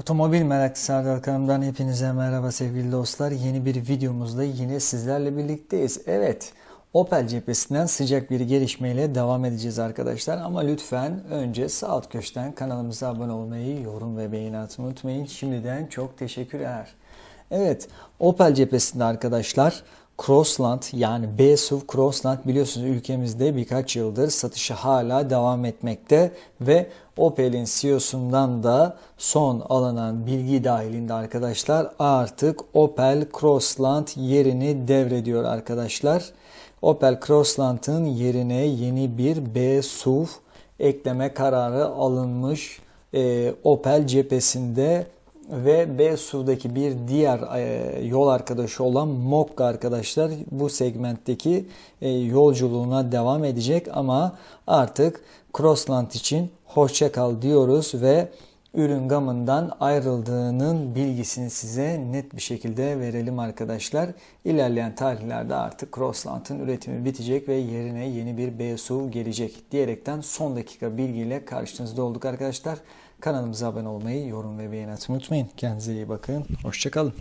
Otomobil meraklısı Serdar kanalımdan hepinize merhaba sevgili dostlar. Yeni bir videomuzda yine sizlerle birlikteyiz. Evet, Opel cephesinden sıcak bir gelişmeyle devam edeceğiz arkadaşlar. Ama lütfen önce sağ alt köşeden kanalımıza abone olmayı, yorum ve beğeni atmayı unutmayın. Şimdiden çok teşekkürler. Evet, Opel cephesinde arkadaşlar Crossland yani B-SUV Crossland biliyorsunuz ülkemizde birkaç yıldır satışı hala devam etmekte ve Opel'in CEO'sundan da son alınan bilgi dahilinde arkadaşlar artık Opel Crossland yerini devrediyor arkadaşlar. Opel Crossland'ın yerine yeni bir B-SUV ekleme kararı alınmış Ee, Opel cephesinde ve B-SUV'daki bir diğer e, yol arkadaşı olan Mokka arkadaşlar bu segmentteki e, yolculuğuna devam edecek. Ama artık Crossland için hoşça kal diyoruz ve ürün gamından ayrıldığının bilgisini size net bir şekilde verelim arkadaşlar. İlerleyen tarihlerde artık Crossland'ın üretimi bitecek ve yerine yeni bir B-SUV gelecek diyerekten son dakika bilgiyle karşınızda olduk arkadaşlar. Kanalımıza abone olmayı, yorum ve beğeni atmayı unutmayın. Kendinize iyi bakın. Hoşçakalın.